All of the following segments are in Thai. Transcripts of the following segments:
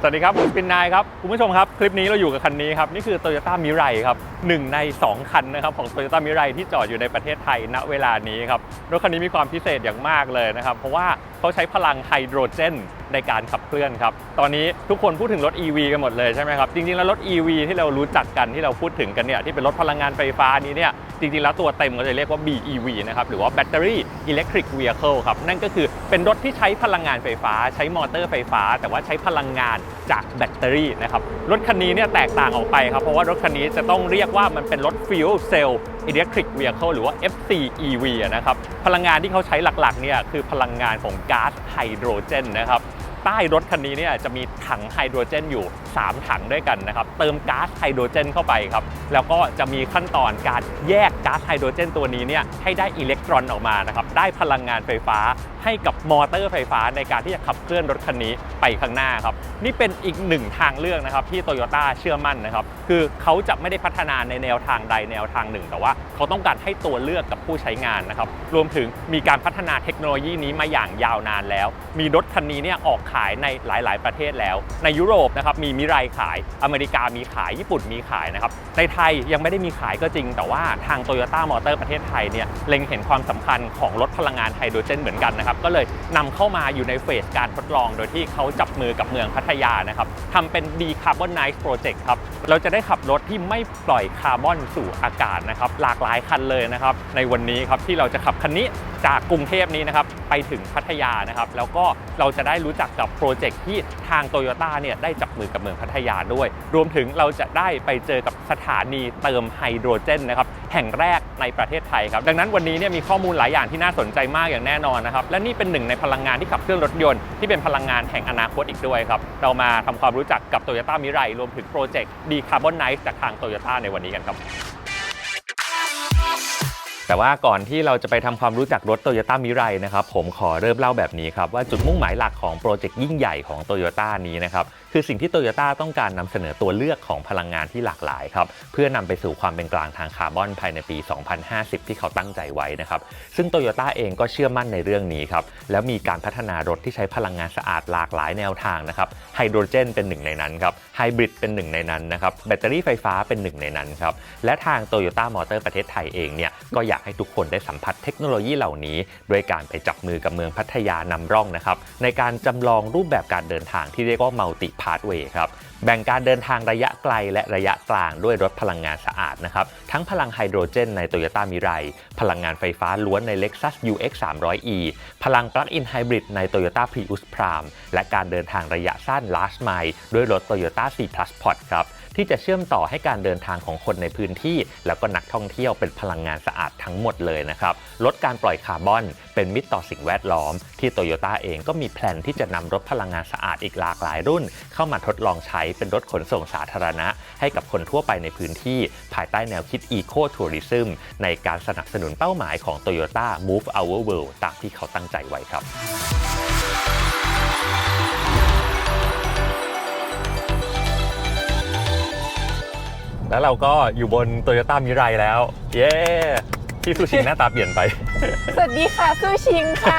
สวัสดีครับ ผมสปินนายครับ คุณผู้ชมครับ คลิปนี้เราอยู่กับคันนี้ครับ นี่คือ Toyota Mirai ครับหนึ่งใน 2 คันนะครับของ Toyota Mirai ที่จอดอยู่ในประเทศไทยณเวลานี้ครับ รถคันนี้มีความพิเศษอย่างมากเลยนะครับ เพราะว่าเขาใช้พลังไฮโดรเจนในการขับเคลื่อนครับ ตอนนี้ทุกคนพูดถึงรถ EV กันหมดเลยใช่ไหมครับ จริงๆ แล้วรถ EV ที่เรารู้จักกันที่เราพูดถึงกันเนี่ยที่เป็นรถพลังงานไฟฟ้านี้เนี่ยจริงๆ แล้วตัวเต็มก็จะเรียกว่า BEV นะครับหรือว่า Battery Electric Vehicle ครับนั่นก็คือเป็นรถที่ใช้พลังงานไฟฟ้า ใช้มอเตอร์ไฟฟ้า แต่ว่าใช้พลังงานจากแบตเตอรี่นะครับ รถคันนี้เนี่ยแตกต่างออกไปครับ เพราะว่ารถคันนี้จะต้องเรียกว่ามันเป็นรถ Fuel Cell Electric Vehicle หรือว่า FCEV นะครับ พลังงานที่เขาใช้หลักๆเนี่ยคือพลังงานของก๊าซไฮโดรเจนนะครับ ใต้รถคันนี้เนี่ยจะมีถังไฮโดรเจนอยู่ 3 ถังด้วยกันนะครับ เติมก๊าซไฮโดรเจนเข้าไปครับ แล้วก็จะมีขั้นตอนการแยกก๊าซไฮโดรเจนตัวนี้เนี่ยให้ได้อิเล็กตรอนออกมานะครับ ได้พลังงานไฟฟ้าให้กับมอเตอร์ไฟฟ้าในการที่จะขับเคลื่อนรถคันนี้ไปข้างหน้าครับ นี่เป็นอีกหนึ่งทางเลือกนะครับที่โตโยต้าเชื่อมั่นนะครับ คือเขาจะไม่ได้พัฒนาในแนวทางใดแนวทางหนึ่ง แต่ว่าเขาต้องการให้ตัวเลือกกับผู้ใช้งานนะครับ รวมถึงมีการพัฒนาเทคโนโลยีนี้มาอย่างยาวนานแล้ว มีรถคันนี้เนี่ยออกขายในหลาย ๆ ประเทศแล้ว ในยุโรปนะครับมีมิไรขาย อเมริกามีขาย ญี่ปุ่นมีขายนะครับ ในไทยยังไม่ได้มีขายก็จริง แต่ว่าทางโตโยต้ามอเตอร์ประเทศไทยเนี่ยเล็งเห็นความสำคัญของรถพลังงานไฮโดรเจนเหมือนกันนะครับ ก็เลยนำเข้ามาอยู่ในเฟสการทดลอง โดยที่เขาจับมือกับเมืองพัทยานะครับทำเป็น Decarbonize Project ครับ เราจะได้ขับรถที่ไม่ปล่อยคาร์บอนสู่อากาศนะครับ หลากหลายคันเลยนะครับ ในวันนี้ครับที่เราจะขับคันนี้จากกรุงเทพนี้นะครับไปถึงพัทยานะครับแล้วก็เราจะได้รู้จักกับโปรเจกต์ที่ทางโตโยต้าเนี่ยได้จับมือกับเมืองพัทยาด้วย รวมถึงเราจะได้ไปเจอกับสถานีเติมไฮโดรเจนนะครับแห่งแรกในประเทศไทยครับดังนั้นวันนี้เนี่ยมีข้อมูลหลายอย่างที่น่าสนใจมากอย่างแน่นอนนะครับและนี่เป็นหนึ่งในพลังงานที่ขับเคลื่อนรถยนต์ที่เป็นพลังงานแห่งอนาคตอีกด้วยครับเรามาทำความรู้จักกับ Toyota Mirai รวมถึงโปรเจกต์ Decarbonize จากทาง Toyota ในวันนี้กันครับ แต่ว่าก่อนที่เราจะไปทำความรู้จักรถ Toyota Mirai นะครับผมขอเริ่มเล่าแบบนี้ครับว่าจุดมุ่งหมายหลักของโปรเจกต์ยิ่งใหญ่ของ Toyota นี้นะครับคือสิ่งที่ Toyota ต้องการนำเสนอตัวเลือกของพลังงานที่หลากหลายครับเพื่อนำไปสู่ความเป็นกลางทางคาร์บอนภายในปี 2050 ที่เขาตั้งใจไว้นะครับซึ่ง Toyota เองก็เชื่อมั่นในเรื่องนี้ครับแล้วมีการพัฒนารถที่ใช้พลังงานสะอาดหลากหลายแนวทางนะครับไฮโดรเจนเป็นหนึ่งในนั้นครับไฮบริดเป็นหนึ่งในนั้นนะครับแบตเตอรี่ไฟฟ้าเป็นหนึ่งในนั้นครับและทาง Toyota Motor ประเทศไทยเองเนี่ยก็อยากให้ทุกคนได้สัมผัสเทคโนโลยีเหล่านี้ ด้วยการไปจับมือกับเมืองพัทยานำร่องนะครับในการจำลองรูปแบบการเดินทางที่เรียกว่า multi pathway ครับแบ่งการเดินทางระยะไกลและระยะกลางด้วยรถพลังงานสะอาดนะครับทั้งพลังไฮโดรเจนใน Toyota Mirai พลังงานไฟฟ้าล้วนใน Lexus UX 300e พลัง Plug-in Hybrid ใน Toyota Prius Prime และการเดินทางระยะสั้น Last Mile ด้วยรถ Toyota C Plus Pod ครับ ที่จะเชื่อมต่อให้การเดินทางของคนในพื้นที่ แล้วก็นักท่องเที่ยวเป็นพลังงานสะอาดทั้งหมดเลยนะครับลดการปล่อยคาร์บอน เป็นมิตรต่อสิ่งแวดล้อม ที่โตโยต้าเองก็มีแพลนที่จะนำรถพลังงานสะอาดอีกหลากหลายรุ่น เข้ามาทดลองใช้เป็นรถขนส่งสาธารณะ ให้กับคนทั่วไปในพื้นที่ภายใต้แนวคิด Eco Tourism ในการสนับสนุนเป้าหมายของ Toyota Move Our World ตามที่เขาตั้งใจไว้ครับ แล้วเราก็อยู่บน Toyota Mirai แล้ว เย้พี่ซูชิงหน้าตาเปลี่ยนไป สวัสดีค่ะสู้ชิงค่ะ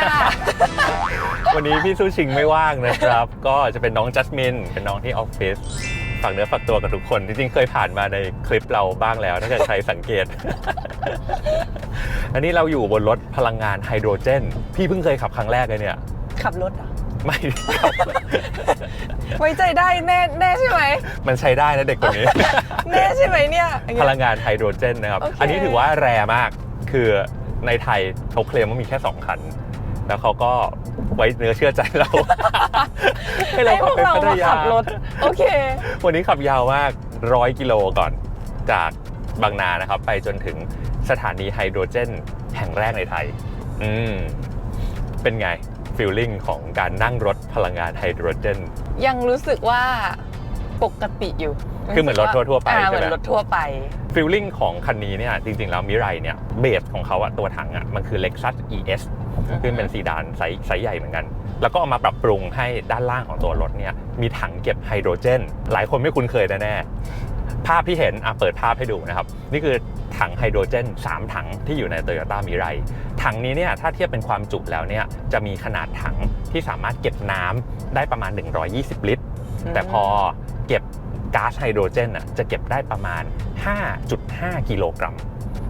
วันนี้พี่ซูชิงไม่ว่างนะครับ ก็จะเป็นน้องจัสมินเป็นน้องที่ออฟฟิศฝากเนื้อฝากตัวกับทุกคน จริงๆ เคยผ่านมาในคลิปเราบ้างแล้ว ถ้าเกิดใครสังเกต อันนี้เราอยู่บนรถพลังงานไฮโดรเจน พี่เพิ่งเคยขับครั้งแรกเลยเนี่ย ขับรถเหรอ ไม่ครับไว้ใจได้แน่แน่ใช่ไหม มันใช้ได้นะเด็กคนนี้ แน่ใช่ไหมเนี่ยพลังงานไฮโดรเจนนะครับ โอเค อันนี้ถือว่าแรร์มาก คือในไทยเขาเคลมว่ามีแค่ 2 คัน แล้วเขาก็ไว้เนื้อเชื่อใจเรา ให้เราให้พขับวกไปเราพัทมายาขับรถ โอเค วันนี้ขับยาวมากร้อยกิโลก่อนจากบางนานะครับ ไปจนถึงสถานีไฮโดรเจนแห่งแรกในไทย อืม เป็นไง ฟีลลิ่งของการนั่งรถพลังงานไฮโดรเจน ยังรู้สึกว่าปกติอยู่คือเหมือนรถทั่วๆไปอ่าใช่ไหมเหมือนรถทั่วไปฟีลลิ่งของคันนี้เนี่ยจริงๆ แล้วมิไรเนี่ยเบสของเขาอะตัวถังอะมันคือ Lexus ES คือเป็นซีดานไซส์ไซส์ใหญ่เหมือนกัน แล้วก็เอามาปรับปรุงให้ด้านล่างของตัวรถเนี่ยมีถังเก็บไฮโดรเจน หลายคนไม่คุ้นเคยแน่ๆ ภาพที่เห็นอะเปิดภาพให้ดูนะครับ นี่คือถังไฮโดรเจน 3 ถังที่อยู่ใน Toyota Mirai ถังนี้เนี่ยถ้าเทียบเป็นความจุแล้วเนี่ยจะมีขนาดถังที่สามารถเก็บน้ำได้ประมาณ 120 ลิตรอืมแต่พอเก็บก๊าซไฮโดรเจนอะจะเก็บได้ประมาณ 5.5 กิโลกรัม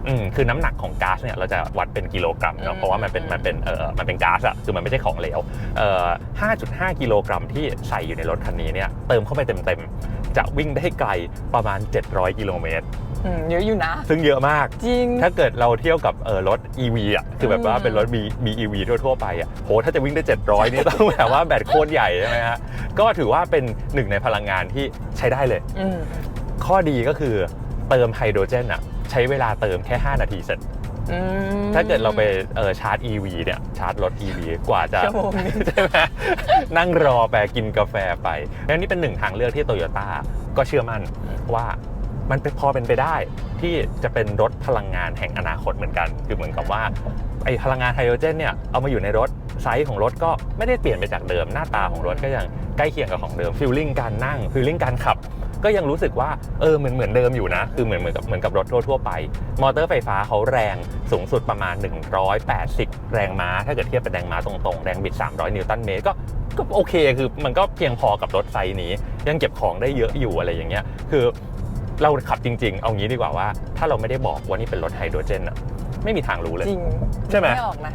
อืมคือน้ำหนักของก๊าซเนี่ยเราจะวัดเป็นกิโลกรัมเนาะเพราะว่ามันเป็นมันเป็นเออมันเป็นก๊าซอะคือมันไม่ใช่ของเหลวเอ่อ5.5 กิโลกรัมที่ใส่อยู่ในรถคันนี้เนี่ยเติมเข้าไปเต็มๆ จะวิ่งได้ไกลประมาณ 700 กิโลเมตรอืมเยอะอยู่นะ ซึ่งเยอะมาก จริง ถ้าเกิดเราเที่ยวกับเออรถ EV อะ คือแบบว่าอืมเป็นรถมีมี EV ทั่วๆไปอะ โห ถ้าจะวิ่งได้ 700 นี่ต้องแบบว่าแบตโคตรใหญ่ใช่ไหมฮะ ก็ถือว่าเป็นหนึ่งในพลังงานที่ใช้ได้เลยอืมข้อดีก็คือเติมไฮโดรเจนอะ ใช้เวลาเติมแค่ 5 นาทีเสร็จอืม ถ้าเกิดเราไปเออชาร์จ EV เนี่ยชาร์จรถ EV กว่าจะชั่วโมงหนึ่งใช่ไหมนั่งรอไปกินกาแฟไป แล้วนี่เป็นหนึ่งทางเลือกที่โตโยต้าก็เชื่อมั่นว่ามันเป็นพอเป็นไปได้ที่จะเป็นรถพลังงานแห่งอนาคตเหมือนกัน คือเหมือนกับว่าไอพลังงานไฮโดรเจนเนี่ยเอามาอยู่ในรถไซส์ของรถก็ไม่ได้เปลี่ยนไปจากเดิมหน้าตาของรถก็ยังใกล้เคียงกับของเดิมฟิลลิ่งการนั่งฟิลลิ่งการขับ ก็ยังรู้สึกว่าเออเหมือนเหมือนเดิมอยู่นะ คือเหมือนเหมือนกับเหมือนกับรถทั่วๆไป มอเตอร์ไฟฟ้าเขาแรงสูงสุดประมาณ 180 แรงม้า ถ้าเกิดเทียบเป็นแรงม้าตรงๆ แรงบิด 300 นิวตันเมตรก็ก็โอเคคือมันก็เพียงพอกับรถไซส์นี้ ยังเก็บของได้เยอะอยู่อะไรอย่างเงี้ยคือเราขับจริง ๆ เอางี้ดีกว่าว่า ถ้าเราไม่ได้บอกว่านี่เป็นรถไฮโดรเจนอะไม่มีทางรู้เลย จริงใช่ไหมไม่ออกนะ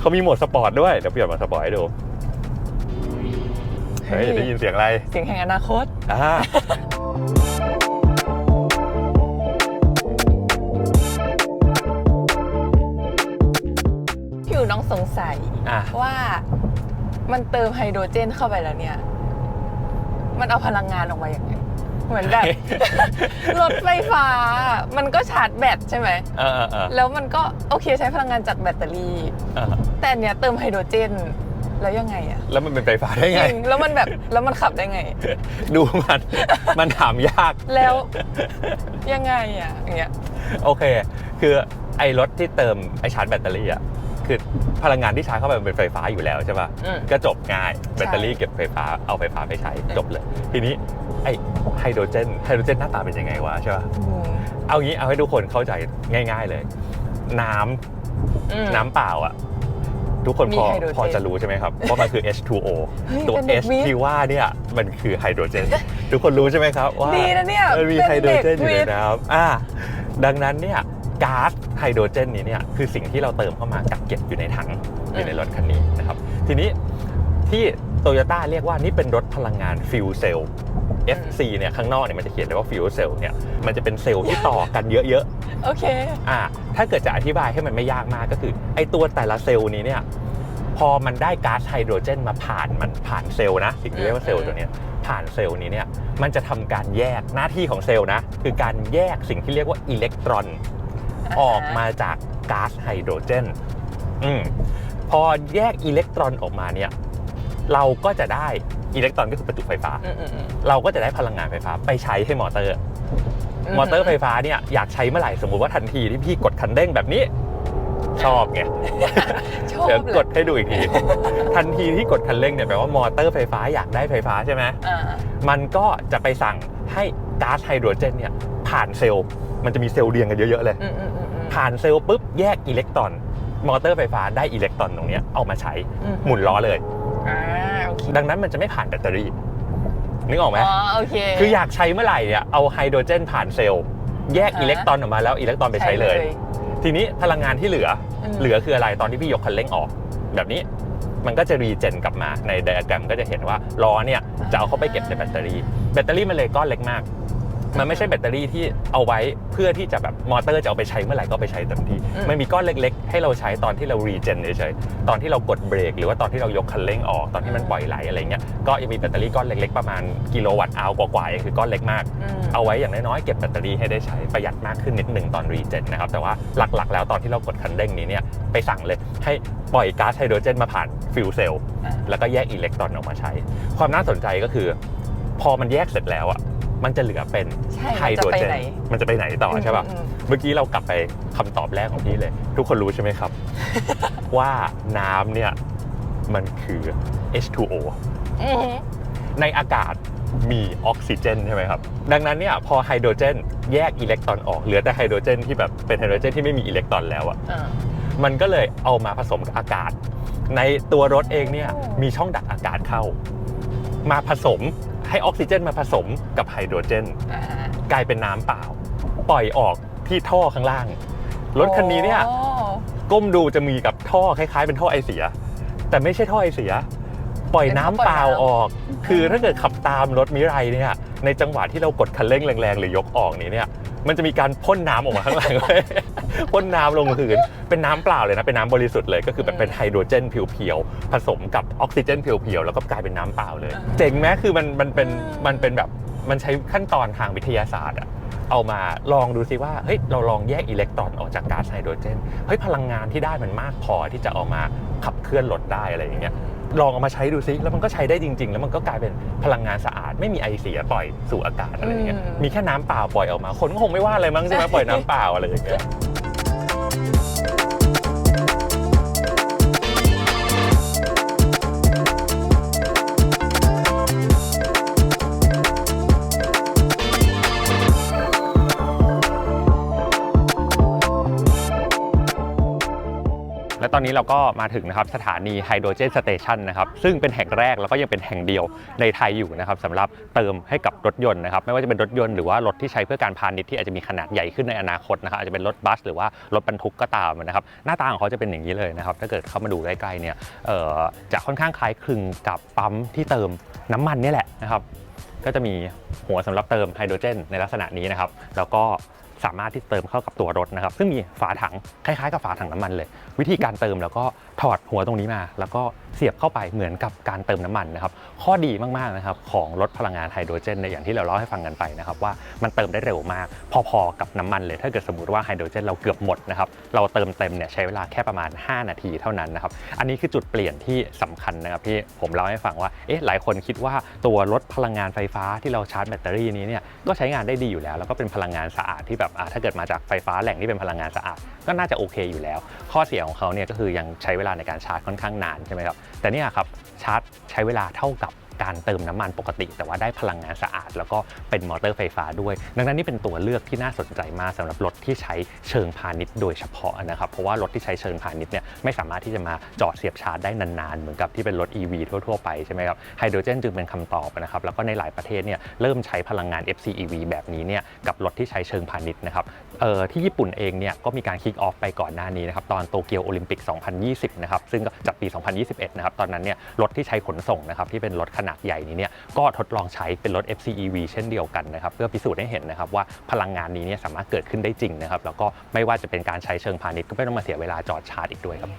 เขามีโหมดสปอร์ตด้วย เดี๋ยวเปลี่ยนโหมดสปอร์ตให้ดูเฮ้ยได้ยินเสียงอะไร เสียงแห่งอนาคตอ่า พี่อยู่น้องสงสัยอะ ว่ามันเติมไฮโดรเจนเข้าไปแล้วเนี่ย มันเอาพลังงานออกมาอย่างไงเหมือนแบบ รถไฟฟ้า มันก็ชาร์จแบตใช่ไหม เออเออเออแล้วมันก็โอเคใช้พลังงานจากแบตเตอรี่ เออแต่อันเนี้ยเติมไฮโดรเจน แล้วยังไงอะแล้วมันเป็นไฟฟ้าได้จไงริงแล้วมันแบบแล้วมันขับได้ไง ดูมัน มันถามยาก แล้วยังไงอะอย่างเงี้ยโอเค คือไอ้รถที่เติมไอ้ชาร์จแบตเตอรี่อะคือพลังงานที่ชาร์จเข้าไปมันเป็นไฟฟ้าอยู่แล้วใช่ป่ะ อืม ก็จบง่ายแบตเตอรี่เก็บไฟฟ้าเอาไฟฟ้าไปใช้จบเลย ทีนี้ไอ้ไฮโดรเจนไฮโดรเจนหน้าตาเป็นยังไงวะใช่ป่ะ อืมเอางี้เอาให้ทุกคนเข้าใจง่าย ๆเลย น้ำอืมน้ำเปล่าอะ ทุกคนพอมีไฮโดรเจน พอจะรู้ใช่ไหมครับว่ามันคือ H2O เฮ้ยตัว เป็นเด็ก H วิทย์ที่ว่าเนี่ยมันคือไฮโดรเจน ทุกคนรู้ใช่ไหมครับว่าดีนะเนี่ยมันมีเป็นไฮโดรเจนอยู่ในเด็กวิทย์น้ำอ่าดังนั้นเนี่ยก๊าซไฮโดรเจนนี้เนี่ยคือสิ่งที่เราเติมเข้ามากักเก็บอยู่ในถังอยู่ในรถคันนี้นะครับ ทีนี้ที่โตโยต้าเรียกว่านี่เป็นรถพลังงานฟิวเซล FC เนี่ยข้างนอกเนี่ยมันจะเขียนเลยว่าฟิวเซลเนี่ยมันจะเป็นเซลล์ที่ต่อกันเยอะโอเค ๆอ่าถ้าเกิดจะอธิบายให้มันไม่ยากมากก็คือไอตัวแต่ละเซลล์นี้เนี่ยพอมันได้ก๊าซไฮโดรเจนมาผ่านมันผ่านเซลล์นะสิ่งที่เรียกว่าเซลล์ตัวเนี้ยผ่านเซลล์นี้เนี่ยมันจะทำการแยกหน้าที่ของเซลล์นะคือการแยกสิ่งที่เรียกว่าอิเล็กตรอนอ่าฮะออกมาจากก๊าซไฮโดรเจนอืมพอแยกอิเล็กตรอนออกมาเนี่ย เราก็จะได้ อิเล็กตรอนก็คือประจุไฟฟ้า อืมอืมอืม เราก็จะได้พลังงานไฟฟ้าไปใช้ให้มอเตอร์มอเตอร์ไฟฟ้าเนี่ยอยากใช้เมื่อไหร่สมมุติว่าทันทีที่พี่กดคันเร่งแบบนี้ ชอบไง ชอบเดี๋ยวเลยกดให้ดูอีกที ทันทีที่กดคันเร่งเนี่ยแปลว่ามอเตอร์ไฟฟ้าอยากได้ไฟฟ้าใช่ไหมอ่ามันก็จะไปสั่งให้ก๊าซไฮโดรเจนเนี่ยผ่านเซลล์ มันจะมีเซลล์เรียงกันเยอะๆเลย อืมอืมอืมอืมผ่านเซลล์ปุ๊บแยกอิเล็กตรอน มอเตอร์ไฟฟ้าได้อิเล็กตรอนตรงเนี้ยเอามาใช้อืมหมุนล้อเลย อ่า โอเคดังนั้นมันจะไม่ผ่านแบตเตอรี่นึกออกไหมอ๋อโอเค คืออยากใช้เมื่อไหร่เนี่ยเอาไฮโดรเจนผ่านเซลล์แยกอ่าฮะอิเล็กตรอนออกมาแล้วอิเล็กตรอนไปใช้เลย ทีนี้พลังงานที่เหลือมเหลือคืออะไรตอนที่พี่ยกคันเร่งออก แบบนี้มันก็จะรีเจนกลับมาในไดอะแกรมก็จะเห็นว่าล้อเนี่ยจะเอาเข้าไปเก็บในแบตเตอรี่แบตเตอรี่มันเลยก้อนเล็กมาก มันไม่ใช่แบตเตอรี่ที่เอาไว้เพื่อที่จะแบบมอเตอร์จะเอาไปใช้เมื่อไหร่ก็เอาไปใช้เต็มที่อืมมันมีก้อนเล็กๆ ให้เราใช้ตอนที่เรารีเจนเฉยๆตอนที่เรากดเบรกหรือว่าตอนที่เรายกคันเร่งออกตอนที่มันปล่อยไหลอะไรเงี้ยก็ยังมีแบตเตอรี่ก้อนเล็กๆประมาณกิโลวัตต์อาวกว่าๆเองคือก้อนเล็กมากอืมเอาไว้อย่างน้อยๆเก็บแบตเตอรี่ให้ได้ใช้ประหยัดมากขึ้นนิดหนึ่งตอนรีเจนนะครับแต่ว่าหลักๆ แล้วตอนที่เรากดคันเร่งนี้เนี่ยไปสั่งเลยให้ปล่อยก๊าซไฮโดรเจนมาผ่านฟิวเซลอ่าแล้วก็แยกอิเล็กตรอนออกมาใช้ ความน่าสนใจก็คือ พอมันแยกเสร็จแล้วอะ มันจะเหลือเป็นใช่ไฮมันโดจะรไปเจนไหนมันจะไปไหนต่อใช่ป่ะอืมเมื่อกี้เรากลับไปคำตอบแรกของพี่เลย ทุกคนรู้ใช่ไหมครับ ว่าน้ำเนี่ยมันคือ H2O อืมอืมในอากาศมีออกซิเจนใช่ไหมครับ ดังนั้นเนี่ยพอไฮโดรเจนแยกอิเล็กตรอนออกเหลือแต่ไฮโดรเจนที่แบบเป็นไฮโดรเจนที่ไม่มีอิเล็กตรอนแล้วอะอ่ามันก็เลยเอามาผสมกับอากาศ ในตัวรถเองเนี่ยโอ้มีช่องดักอากาศเข้า มาผสมให้ออกซิเจนมาผสมกับไฮโดรเจนอ่ากลายเป็นน้ำเปล่า ปล่อยออกที่ท่อข้างล่าง รถคันนี้เนี่ยโอ้ก้มดูจะมีกับท่อคล้ายๆ เป็นท่อไอเสีย แต่ไม่ใช่ท่อไอเสีย ปล่อยน้ำเปล่าออก คือถ้าเกิดขับตามรถมิไรเนี่ยในจังหวะที่เรากดคันเร่งแรงๆ หรือยกออกนี้เนี่ย มันจะมีการพ่นน้ำออกมาข้างหลังเลยพ่นน้ำลงพื้นเป็นน้ำเปล่าเลยนะเป็นน้ำบริสุทธิ์เลยก็คือแบบเป็นไฮโดรเจนเพียวๆผสมกับออกซิเจนเพียวๆแล้วก็กลายเป็นน้ำเปล่าเลย เจ๋งไหมคือมันมันเป็นมันเป็นแบบมันใช้ขั้นตอนทางวิทยาศาสตร์อะเอามาลองดูซิว่าเฮ้ยเราลองแยกอิเล็กตรอนออกจากก๊าซไฮโดรเจนเฮ้ยพลังงานที่ได้มันมากพอที่จะเอามาขับเคลื่อนรถได้อะไรอย่างเงี้ย ลองเอามาใช้ดูซิแล้วมันก็ใช้ได้จริง ๆ แล้วมันก็กลายเป็นพลังงานสะอาด ไม่มีไอเสียปล่อยสู่อากาศอะไรอย่างเงี้ยมีแค่น้ำเปล่าปล่อยออกมาคนก็คงไม่ว่าอะไรมั้งใช่ไหมปล่อยน้ำเปล่าอะไรอย่างเงี้ย อนนี้เราก็มาถึงนะครับสถานีไฮโดรเจนสเตชันนะครับซึ่งเป็นแห่งแรกแล้วก็ยังเป็นแห่งเดียวในไทยอยู่นะครับสำหรับเติมให้กับรถยนต์นะครับไม่ว่าจะเป็นรถยนต์หรือว่ารถที่ใช้เพื่อการพาณิชย์ที่อาจจะมีขนาดใหญ่ขึ้นในอนาคตนะครับอาจจะเป็นรถบัส หรือว่ารถบรรทุกก็ตามนะครับหน้าตาของเขาจะเป็นอย่างนี้เลยนะครับถ้าเกิดเข้ามาดูใกล้ๆเนี่ยเอ่อจะค่อนข้างคล้ายคลึงกับปั๊มที่เติมน้ำมันนี่แหละนะครับก็จะมีหัวสำหรับเติมไฮโดรเจนในลักษณะนี้นะครับแล้วก็ สามารถที่เติมเข้ากับตัวรถนะครับ ซึ่งมีฝาถังคล้ายๆกับฝาถังน้ำมันเลย วิธีการเติมแล้วก็ถอดหัวตรงนี้มา แล้วก็เสียบเข้าไปเหมือนกับการเติมน้ำมันนะครับ ข้อดีมากๆนะครับของรถพลังงานไฮโดรเจนในอย่างที่เราเล่าให้ฟังกันไปนะครับว่ามันเติมได้เร็วมาก พอๆกับน้ำมันเลย ถ้าเกิดสมมติว่าไฮโดรเจนเราเกือบหมดนะครับเราเติมเต็มเนี่ยใช้เวลาแค่ประมาณ 5 นาทีเท่านั้นนะครับอันนี้คือจุดเปลี่ยนที่สำคัญนะครับที่ผมเล่าให้ฟังว่าเอ๊ะหลายคนคิดว่าตัวรถพลังงานไฟฟ้าที่เราชาร์จแบตเตอรี่นี้เนี่ยก็ใช้งานได้ดีอยู่แล้ว แล้วก็เป็นพลังงานสะอาดที่แบบอะถ้าเกิดมาจากไฟฟ้าแหล่งที่เป็นพลังงานสะอาดก็น่าจะโอเคอยู่แล้ว ข้อเสียของเขาเนี่ยก็คือยังใช้เวลาในการชาร์จค่อนข้างนานใช่ไหมครับแต่เนี่ยครับชาร์จใช้เวลาเท่ากับ การเติมน้ำมันปกติ แต่ว่าได้พลังงานสะอาด แล้วก็เป็นมอเตอร์ไฟฟ้าด้วย ดังนั้นนี่เป็นตัวเลือกที่น่าสนใจมากสำหรับรถที่ใช้เชิงพาณิชย์โดยเฉพาะนะครับเพราะว่ารถที่ใช้เชิงพาณิชย์เนี่ยไม่สามารถที่จะมาจอดเสียบชาร์จได้นานๆ เหมือนกับที่เป็นรถ EV ทั่วๆไปใช่ไหมครับไฮโดรเจนจึงเป็นคำตอบนะครับแล้วก็ในหลายประเทศเนี่ยเริ่มใช้พลังงาน FCEV แบบนี้เนี่ยกับรถที่ใช้เชิงพาณิชย์นะครับ ที่ญี่ปุ่นเองเนี่ยก็มีการคิกออฟไปก่อนหน้านี้นะครับตอนโตเกียวโอลิมปิก 2020 นะครับซึ่งก็จากปี 2021 นะครับตอนนั้นเนี่ยรถที่ใช้ขนส่งนะครับที่เป็นรถขนาดใหญ่นี้เนี่ยก็ทดลองใช้เป็นรถ FCEV เช่นเดียวกันนะครับเพื่อพิสูจน์ให้เห็นนะครับว่าพลังงานนี้เนี่ยสามารถเกิดขึ้นได้จริงนะครับแล้วก็ไม่ว่าจะเป็นการใช้เชิงพาณิชย์ก็ไม่ต้องมาเสียเวลาจอดชาร์จอีกด้วยครับ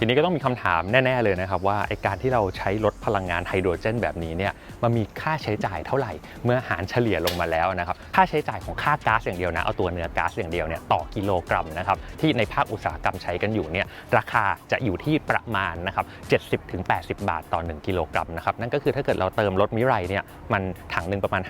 ทีนี้ก็ต้องมีคำถามแน่ ๆ เลยนะครับว่าไอการที่เราใช้รถพลังงานไฮโดรเจนแบบนี้เนี่ยมันมีค่าใช้จ่ายเท่าไหร่ เมื่อหารเฉลี่ยลงมาแล้วนะครับค่าใช้จ่ายของค่าก๊าซอย่างเดียวนะเอาตัวเนื้อก๊าซอย่างเดียวเนี่ยต่อกิโลกรัมนะครับที่ในภาคอุตสาหกรรมใช้กันอยู่เนี่ยราคาจะอยู่ที่ประมาณนะครับ70-80 บาทต่อ 1 กิโลกรัมนะครับนั่นก็คือถ้าเกิดเราเติมรถมิไรเนี่ยมันถังหนึ่งประมาณ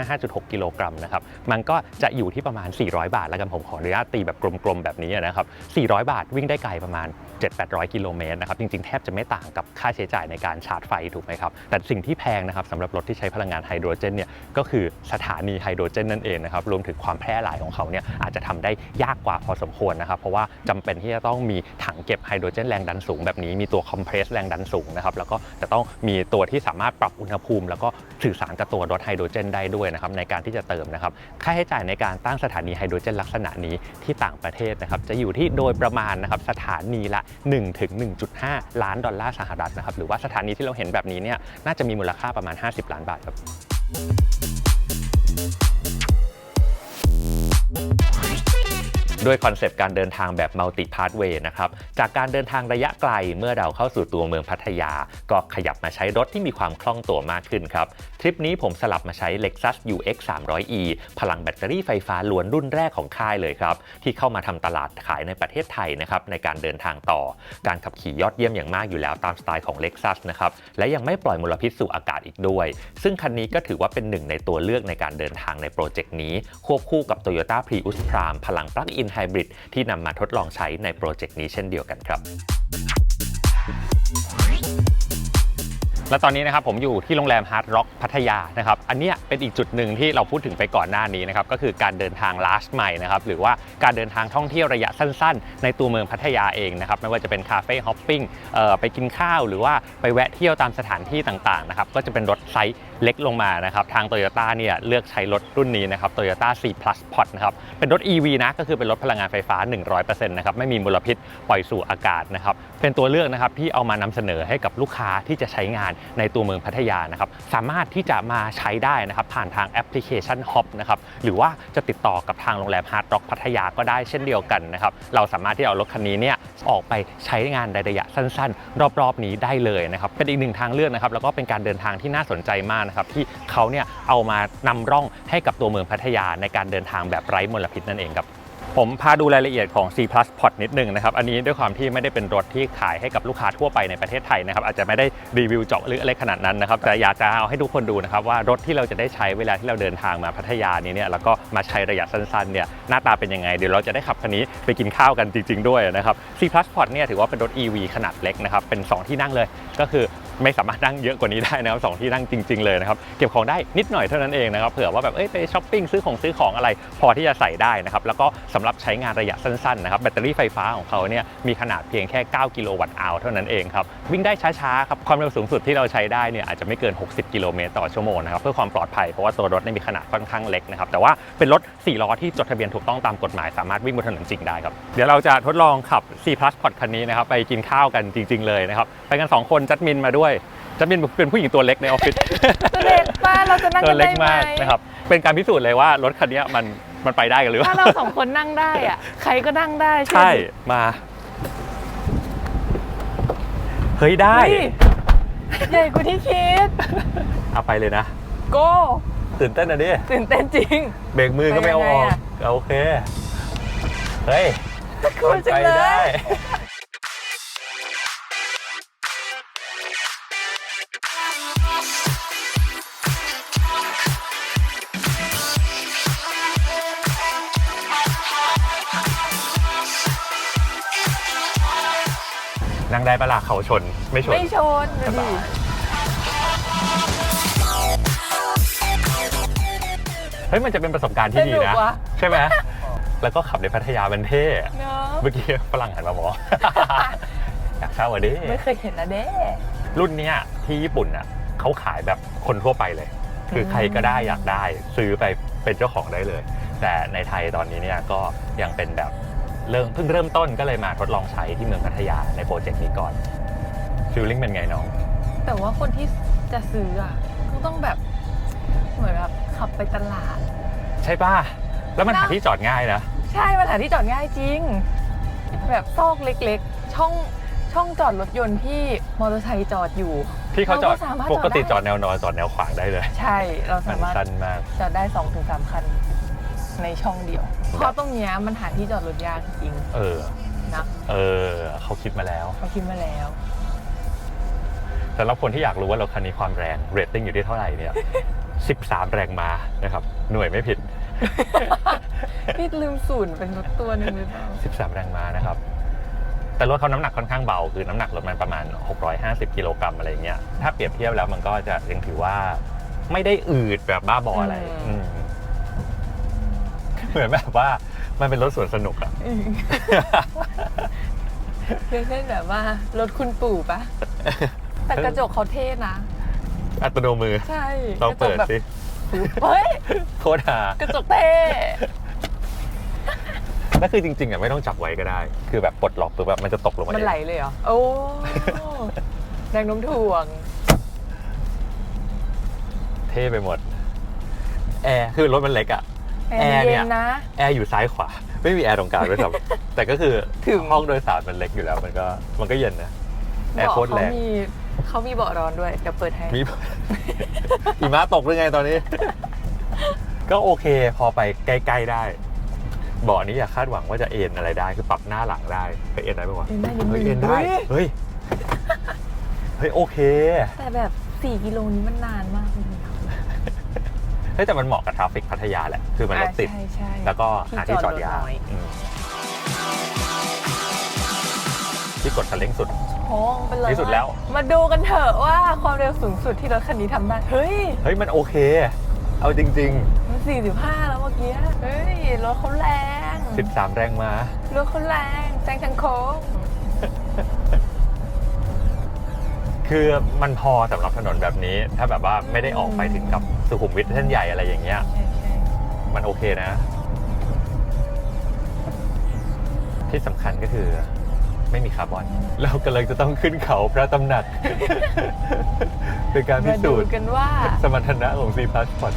5.5-5.6 กิโลกรัมนะครับมันก็จะอยู่ที่ประมาณ 400 บาทแล้วกันผมขออนุญาตตีแบบกลมๆแบบนี้นะครับ400 บาทวิ่งได้ไกลประมาณ 7-800กิโลเมตรนะครับจริง ๆ แทบจะไม่ต่างกับค่าใช้จ่ายในการชาร์จไฟถูกไหมครับ แต่สิ่งที่แพงนะครับสำหรับรถที่ใช้พลังงานไฮโดรเจนเนี่ยก็คือสถานีไฮโดรเจนนั่นเองนะครับรวมถึงความแพร่หลายของเขาเนี่ยอาจจะทำได้ยากกว่าพอสมควรนะครับ เพราะว่าจำเป็นที่จะต้องมีถังเก็บไฮโดรเจนแรงดันสูงแบบนี้มีตัวคอมเพรสแรงดันสูงนะครับแล้วก็จะต้องมีตัวที่สามารถปรับอุณหภูมิ แล้วก็สื่อสารกับตัวรถไฮโดรเจนได้ด้วยนะครับในการที่จะเติมนะครับค่าใช้จ่ายในการตั้งสถานีไฮโดรเจนลักษณะนี้ที่ต่างประเทศนะครับจะอยู่ที่โดยประมาณนะครับสถานีละ1ถึง 1.5 ล้านดอลลาร์สหรัฐนะครับหรือว่าสถานีที่เราเห็นแบบนี้เนี่ยน่าจะมีมูลค่าประมาณ 50 ล้านบาทครับ ด้วยคอนเซปต์การเดินทางแบบ multi pathway นะครับจากการเดินทางระยะไกลเมื่อเราเข้าสู่ตัวเมืองพัทยา ก็ขยับมาใช้รถที่มีความคล่องตัวมากขึ้นครับทริปนี้ผมสลับมาใช้ Lexus UX 300e พลังแบตเตอรี่ไฟฟ้าล้วนรุ่นแรกของค่ายเลยครับที่เข้ามาทำตลาดขายในประเทศไทยนะครับในการเดินทางต่อ การขับขี่ยอดเยี่ยมอย่างมากอยู่แล้วตามสไตล์ของ Lexus นะครับและยังไม่ปล่อยมลพิษสู่อากาศอีกด้วย ซึ่งคันนี้ก็ถือว่าเป็นหนึ่งในตัวเลือกในการเดินทางในโปรเจกต์นี้ควบคู่กับ Toyota Prius Prime พลังปลั๊กอิน Plug-in Hybrid ที่นำมาทดลองใช้ในโปรเจกต์นี้เช่นเดียวกันครับ และตอนนี้นะครับผมอยู่ที่โรงแรมฮาร์ดร็อกพัทยานะครับอันเนี้ยเป็นอีกจุดหนึ่งที่เราพูดถึงไปก่อนหน้านี้นะครับก็คือการเดินทาง last mile นะครับหรือว่าการเดินทางท่องเที่ยวระยะสั้น ๆ ในตัวเมืองพัทยาเองนะครับไม่ว่าจะเป็นคาเฟ่ฮอปปิ้งไปกินข้าว หรือว่าไปแวะเที่ยวตามสถานที่ต่างๆนะครับก็จะเป็นรถไซส์เล็กลงมานะครับทาง t o y ยต้าเนี่ยเลือกใช้รถรุ่นนี้นะครับ Toyota C Plus Pod นะครับเป็นรถ EV นะก็คือเป็นรถพลังงานไฟฟ้า 100%นะครับไม่มีมลพิษปล่อยสู่อากาศนะครับเป็นตัวเลือกนะครับที่เอามานำเสนอให้กับลูกค้าที่จะใช้งานในตัวเมืองพัทยานะครับสามารถที่จะมาใช้ได้นะครับผ่านทางแอปพลิเคชัน Hop นะครับหรือว่าจะติดต่อกับทางโรงแรม Hard Rock พัทยาก็ได้เช่นเดียวกันนะครับเราสามารถที่จะเอารถคันนี้เนี่ยออกไปใช้งานในระยะสั้น ๆ รอบๆ นี้ได้เลยนะครับเป็นอีกหนึ่งทางเลือกนะครับแล้วก็เป็นการเดินทางที่น่าสนใจมากนะครับที่เขาเนี่ยเอามานำร่องให้กับตัวเมืองพัทยาในการเดินทางแบบไร้มลพิษนั่นเองครับ ผมพาดูรายละเอียดของ C Plus Pod นิดนึงนะครับ อันนี้ด้วยความที่ไม่ได้เป็นรถที่ขายให้กับลูกค้าทั่วไปในประเทศไทยนะครับ อาจจะไม่ได้รีวิวเจาะลึกอะไรขนาดนั้นนะครับ แต่อยากจะเอาให้ทุกคนดูนะครับว่ารถที่เราจะได้ใช้เวลาที่เราเดินทางมาพัทยานี้เนี่ยแล้วก็มาใช้ระยะสั้นๆเนี่ยหน้าตาเป็นยังไง เดี๋ยวเราจะได้ขับคันนี้ไปกินข้าวกันจริง ๆ ด้วยนะครับ C Plus Pod เนี่ยถือว่าเป็นรถ EV ขนาดเล็กนะครับ เป็น 2 ที่นั่งเลย ก็คือ ไม่สามารถนั่งเยอะกว่านี้ได้นะครับสองที่นั่งจริง ๆ เลยนะครับเก็บของได้นิดหน่อยเท่านั้นเองนะครับเผื่อว่าแบบเอ้ยไปช้อปปิ้งซื้อของซื้อของอะไรพอที่จะใส่ได้นะครับแล้วก็สำหรับใช้งานระยะสั้นๆนะครับแบตเตอรี่ไฟฟ้าของเขาเนี่ยมีขนาดเพียงแค่ 9 กิโลวัตต์อาวเท่านั้นเองครับวิ่งได้ช้าๆครับความเร็วสูงสุดที่เราใช้ได้เนี่ยอาจจะไม่เกิน 60 กิโลเมตรต่อชั่วโมงนะครับเพื่อความปลอดภัยเพราะว่าตัวรถเนี่ยมีขนาดค่อนข้างเล็กนะครับแต่ว่าเป็นรถ4ล้อที่จดทะเบียนถูกต้องตามกฎหมายสามารถวิ่งบนถนนจริงได้ครับเดี๋ยวเราจะทดลองขับ C Plus Pod คันนี้นะครับไปกินข้าวกันจริง ๆ เลยนะครับไปกันสองคนจัดมินมาด้วยจัดมินเป็นผู้หญิงตัวเล็กในออฟฟิศตัวเล็กป้าเราจะนั่งตัวกันเล็ได้กไหมมากนะครับเป็นการพิสูจน์เลยว่ารถคันนี้มันมันไปได้กันหรือเปถ้าล่าเราสองคนนั่งได้อะใครก็นั่งได้เอใช่ดิมาเฮ้ยได้เฮ้ยใหญ่กว่าที่คิดเอาไปเลยนะโก้ตื่นเต้นนะดิตื่นเต้นจริง เบรกมือก็ไม่เอาออกไปยังไงอะโอเค เฮ้ยกลัวจังเนั่งได้ปะล่ะเขาชนไม่ชน ไม่ชนสนะบาดิยเฮ้ยมันจะเป็นประสบการณ์ที่ดีสนุนะกว่ะใช่ไหมแล้วก็ขับในพัทยามันเท่เนาะเมื่อกี้ฝรั่งหันมาบอกอยากเช่าอะดิไม่เคยเห็นนะเด้รุ่นเนี้ยที่ญี่ปุ่นอะเขาขายแบบคนทั่วไปเลย คือใครก็ได้อยากได้ ซื้อไปเป็นเจ้าของได้เลย แต่ในไทยตอนนี้เนี่ยก็ยังเป็นแบบ เริ่มเพิ่งเริ่มต้นก็เลยมาทดลองใช้ที่เมืองพัทยาในโปรเจกต์นี้ก่อนฟิลลิ่งเป็นไงน้อง แต่ว่าคนที่จะซื้ออะก็ต้องแบบเหมือนแบบขับไปตลาด ใช่ป่ะ แล้วมันนะหาที่จอดง่ายนะ ใช่ปัญหาที่จอดง่ายจริง แบบซอกเล็กๆ ช่องช่องจอดรถยนต์ที่มอเตอร์ไซค์จอดอยู่ที่เขาจอดเราก็สามารถปกติจจออดดได้แนวนอนจอดแนวขวางได้เลย ใช่เรามัสานมารถสั้นมากจอดได้2อถึงสคัน ในช่องเดียว เพราะตรงเนี้ยมันหาที่จอดรถยากจริงเออ นะเออ เขาคิดมาแล้วเขาคิดมาแล้วสำหรับคนที่อยากรู้ว่ารถคันนี้ความแรงเรตติ้งอยู่ที่เท่าไหร่เนี่ย 13 แรงม้านะครับ หน่วยไม่ผิดพี่ลืมศูนย์เป็นรถตัวหนึงหรือเปล่า13 แรงม้านะครับ แต่รถเขาน้ำหนักค่อนข้างเบา คือน้ำหนักรถมันประมาณ 650 กิโลกรัมอะไรเงี้ย ถ้าเปรียบเทียบแล้วมันก็จะยังถือว่าไม่ได้อืดแบบบ้าบออะไรอืมอืม เหมือนแบบว่ามันเป็นรถสวนสนุกอะอืมเรียกได้แบบว่ารถคุณปู่ปะแต่กระจกเขาเท่นะ อัตโนมือใช่ลองเปิดสิเฮ้ย โคตรหากระจกเท่แล้วคือจริงๆอะไม่ต้องจับไว้ก็ได้ คือแบบปลดล็อกปุ๊บแบบมันจะตกลงมามันเองไหลเลยเหรอ โอ้แรงโน้มถ่วง เท่ไปหมดแอร์คือรถมันเล็กอะ แอแอร์ร์เนี่เย็ยนนะ แอร์อยู่ซ้ายขวา ไม่มีแอร์ตรงกลางด้วยซ้ำแต่ก็คือถึง ห้องโดยสารมันเล็กอยู่แล้วมันก็มันก็เย็นนะแอร์เบาะโคตรเขาแรงมีเขามีเบาะร้อนด้วย เดี๋ยวเปิดให้ มีหิมะตกหรือไงตอนนี้ ก็โอเคพอไปใกล้ๆได้เบาะนี้อย่าคาดหวังว่าจะเอ็นอะไรได้ คือปรับหน้าหลังได้ไปเอ็นได้ไหมวะเอ็นได้นิดเฮ้ยนึเอ็งนได้เฮ้ยเฮ้ยเฮ้ยโอเค แต่แบบ 4 กิโลนี้มันนานมากเลยนะ เฮ้ยแต่มันเหมาะกับทราฟฟิกพัทยาแหละ คือมันรถติด อ่าใช่ใช่แล้วก็หาที่จอดรถยากน้อยอืมที่กดคันเร่งสุด โค้งไปเลยที่สุดแล้ว มาดูกันเถอะว่าความเร็วสูงสุดที่รถคันนี้ทำได้เฮ้ย เฮ้ยมันโอเค เอาจริง มัน45 แล้วเมื่อกี้ เฮ้ย รถเขาแรง ๆ 13 แรงม้ารถเขาแรงแซงทางโค้ง คือมันพอสำหรับถนนแบบนี้ ถ้าแบบว่าไม่ได้ออกไปถึงกับสุขุมวิทเส้นใหญ่อะไรอย่างเงี้ยใช่ใช่มันโอเคนะ ที่สำคัญก็คือไม่มีคาร์บอน เรากำลังจะต้องขึ้นเขาพระตำหนัก เป็นการพิมาสูดูจน์กันว่า สมรรถนะของ C Passport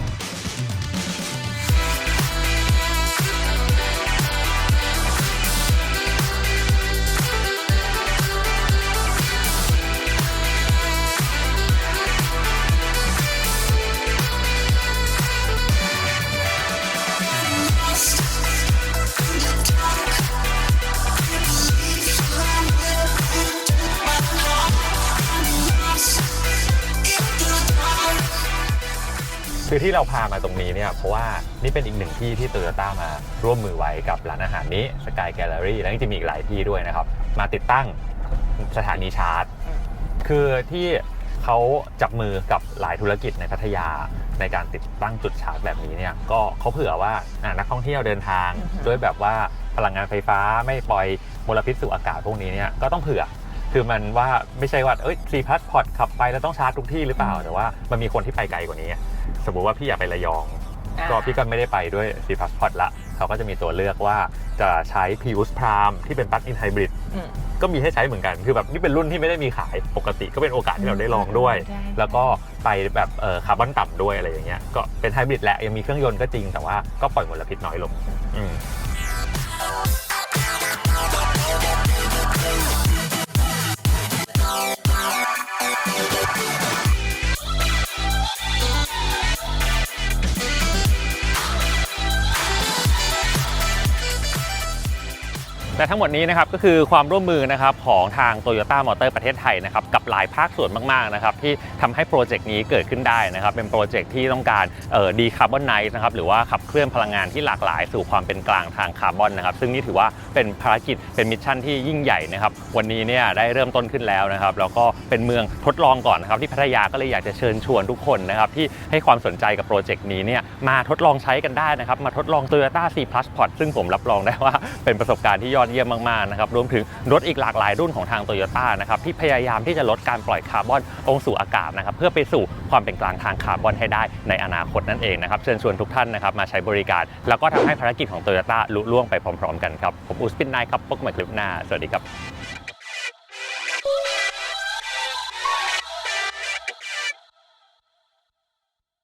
คือที่เราพามาตรงนี้เนี่ยเพราะว่านี่เป็นอีกหนึ่งที่ที่โตโยต้ามาร่วมมือไว้กับร้านอาหารนี้ Sky Gallery แล้วจริงๆมีอีกหลายที่ด้วยนะครับ มาติดตั้งสถานีชาร์จ คือที่เขาจับมือกับหลายธุรกิจในพัทยาในการติดตั้งจุดชาร์จแบบนี้เนี่ยก็เขาเผื่อว่านักท่องเที่ยวเดินทางด้วยแบบว่าพลังงานไฟฟ้าไม่ปล่อยมลพิษสู่อากาศพวกนี้เนี่ยก็ต้องเผื่อคือมันว่าไม่ใช่ว่าเอ้ยซีพาสพอร์ตขับไปแล้วต้องชาร์จทุกที่หรือเปล่า แต่ว่ามันมีคนที่ไปไกลกว่านี้ มมุติว่าพี่อยากไประยอง อ่า ก็พี่ก็ไม่ได้ไปด้วย C p a s s p o r t ละ เขาก็จะมีตัวเลือกว่าจะใช้ Prius Prime ที่เป็นปลั๊กอินไฮบริดอืม ก็มีให้ใช้เหมือนกัน คือแบบนี่เป็นรุ่นที่ไม่ได้มีขายปกติก็เป็นโอกาสที่เราได้ลองด้วยใช่แล้วก็ไปแบบเอ่อคาร์บอนต่ำด้วยอะไรอย่างเงี้ย ก็เป็นไฮบริดแหละ ยังมีเครื่องยนต์ก็จริงแต่ว่าก็ปล่อยมลพิษน้อยลงอืม และทั้งหมดนี้นะครับก็คือความร่วมมือนะครับของทาง Toyota Motor ประเทศไทยนะครับกับหลายภาคส่วนมากๆนะครับที่ทำให้โปรเจกต์นี้เกิดขึ้นได้นะครับเป็นโปรเจกต์ที่ต้องการดีคาร์บอนไนซ์นะครับหรือว่าขับเคลื่อนพลังงานที่หลากหลาย สู่ความเป็นกลางทางคาร์บอนนะครับซึ่งนี่ถือว่าเป็นภารกิจเป็นมิชชั่นที่ยิ่งใหญ่นะครับวันนี้เนี่ยได้เริ่มต้นขึ้นแล้วนะครับแล้วก็เป็นเมืองทดลองก่อนนะครับที่พัทยาก็เลยอยากจะเชิญชวนทุกคนนะครับที่ให้ความสนใจกับโปรเจกต์นี้เนี่ยมาทดลองใช้กันได้นะครับมาทดลอง Toyota C Plus Port ซึ่งผมรับรองได้ว่าเป็นประสบการณ์ที่ยอดเยี่ยมมากๆนะครับรวมถึงรถอีกหลากหลายรุ่นของทางโตโยต้านะครับที่พยายามที่จะลดการปล่อยคาร์บอนลงสู่อากาศนะครับเพื่อไปสู่ความเป็นกลางทางคาร์บอนให้ได้ในอนาคตนั่นเองนะครับเชิญชวนทุกท่านนะครับมาใช้บริการ แล้วก็ทำให้ภารกิจของโตโยต้าลุล่วงไปพร้อม ๆ กันครับผมอูสปินนายครับพบกันใหม่คลิปหน้าสวัสดีครับ